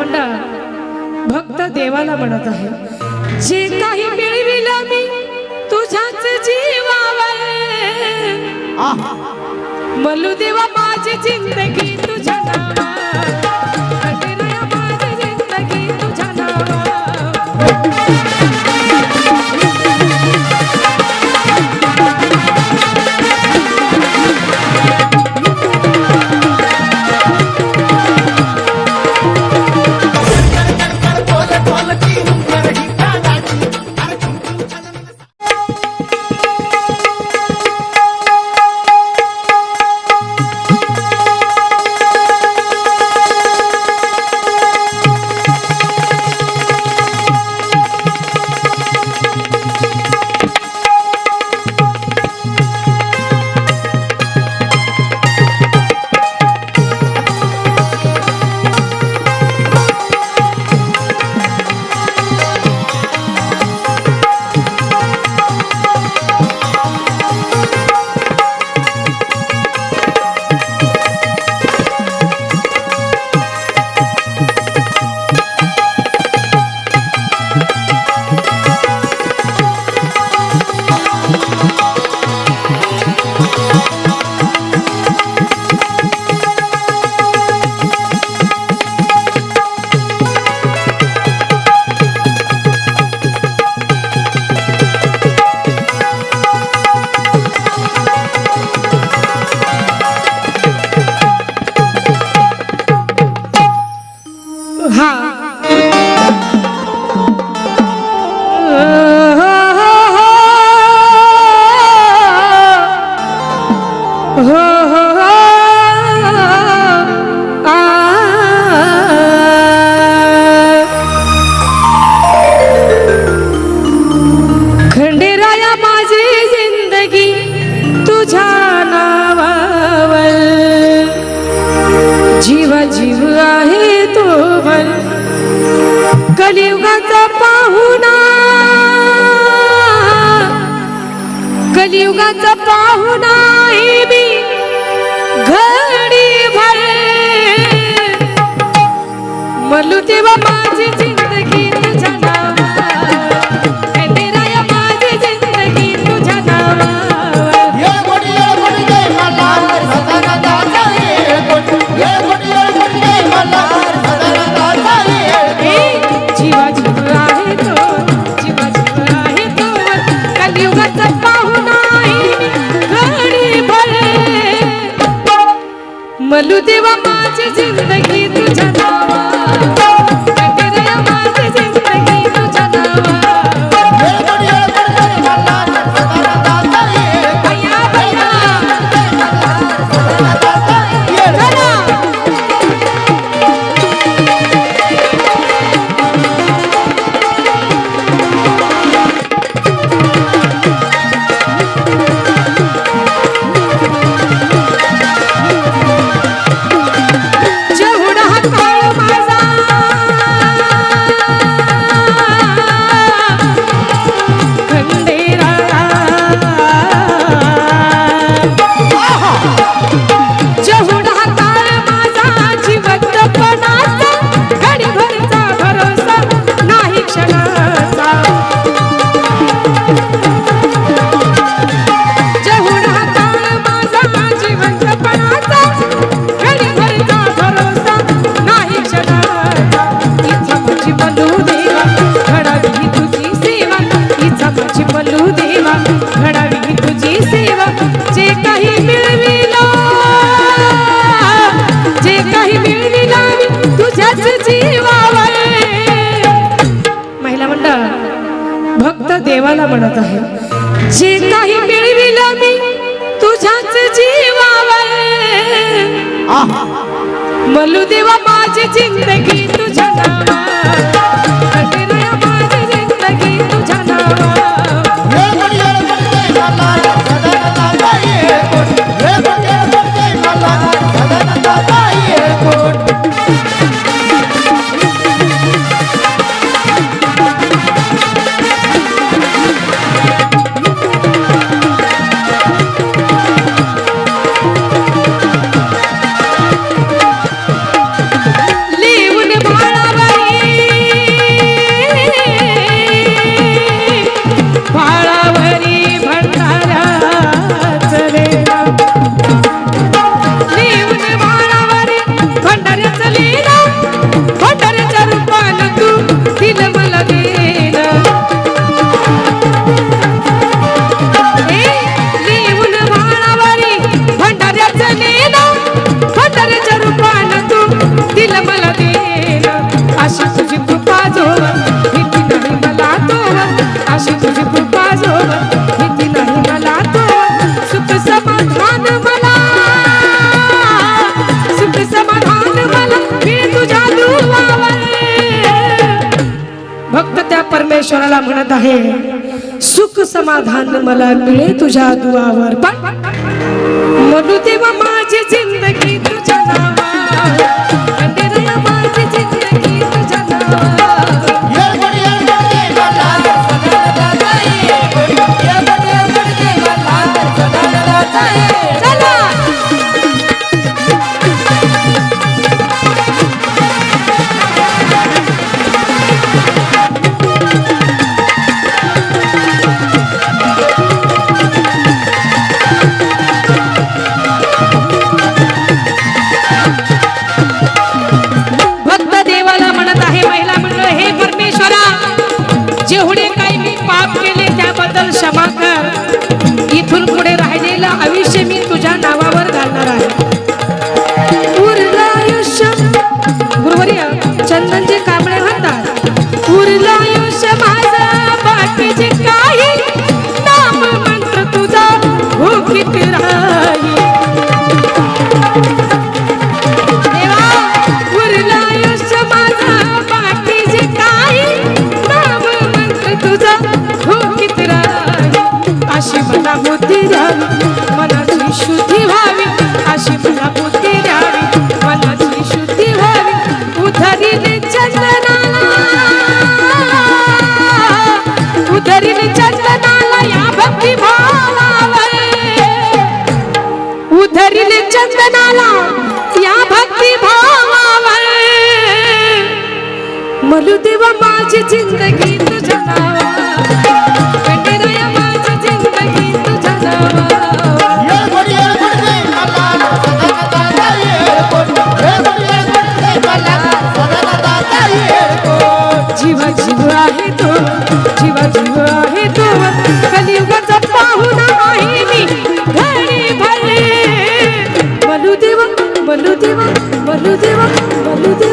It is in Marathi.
सर्वांना भक्त देवाला म्हणत आहे. जे काही मिळविला मी तुझ्याच जीवावर. मलू देवा माझी जिंदगी तुझ्या तुझ्या नावावर जीव जीव आहे तो मन कलियुगाचा पाहुणा. कलियुगाचा पाहुणा आहे मी. घडी भर. मलू तेव्हा माझी जिंदगी. Tudo teu amante de म्हणत आहे. जे काही मिळविलं मी तुझ्याच जीवावर. मलू देवा माझी जिंदगी करत आहे. सुख समाधान मला मिळे तुझ्या दुआवर. पण म्हणू तेव्हा माझी जिंदगी पुढे राहिलेलं आयुष्य शुद्धी व्हावी अशी मला बुद्धी द्यावी. मनाची शुद्धी व्हावी उधरीने चंदनाला. उधरीने चंदनाला या भक्ती भावाला उधरीने चंदनाला या भक्ती मलू देवा माझी जिंदगी तुझ्या ಬಲುದಿವ ಬಲುದಿವ ಬಲುದಿವ